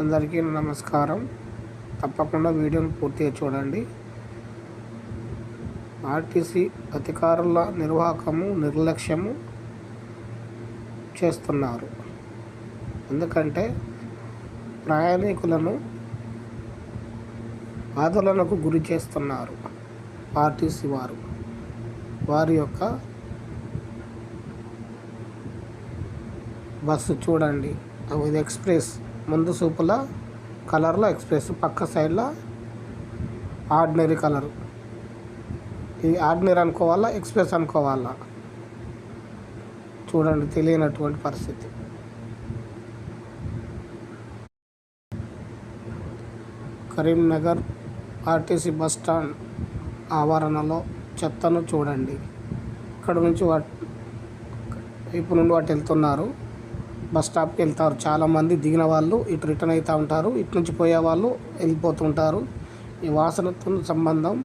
అందరికీ నమస్కారం. తప్పకుండా వీడియోను పూర్తిగా చూడండి. ఆర్టీసీ అధికారుల నిర్వాహకము నిర్లక్ష్యము చేస్తున్నారు. ఎందుకంటే ప్రయాణికులను ఆందోళనకు గురి చేస్తున్నారు ఆర్టీసీ వారు. వారి యొక్క బస్సు చూడండి. అది ఎక్స్ప్రెస్ ముందు సూపుల కలర్లో ఎక్స్ప్రెస్ పక్క సైడ్లో ఆర్డినరీ కలర్. ఈ ఆర్డినరీ అనుకోవాలా ఎక్స్ప్రెస్ అనుకోవాలా? చూడండి తెలియనటువంటి పరిస్థితి. కరీంనగర్ ఆర్టీసీ బస్ స్టాండ్ ఆవరణలో చెత్తను చూడండి. ఇక్కడ నుంచి వాట్ వైపు నుండి వాటి వెళ్తున్నారు బస్ స్టాప్కి వెళ్తారు. చాలామంది దిగిన వాళ్ళు ఇటు రిటర్న్ అవుతూ ఉంటారు. ఇటు నుంచి పోయే వాళ్ళు వెళ్ళిపోతుంటారు ఈ వాసనతో సంబంధం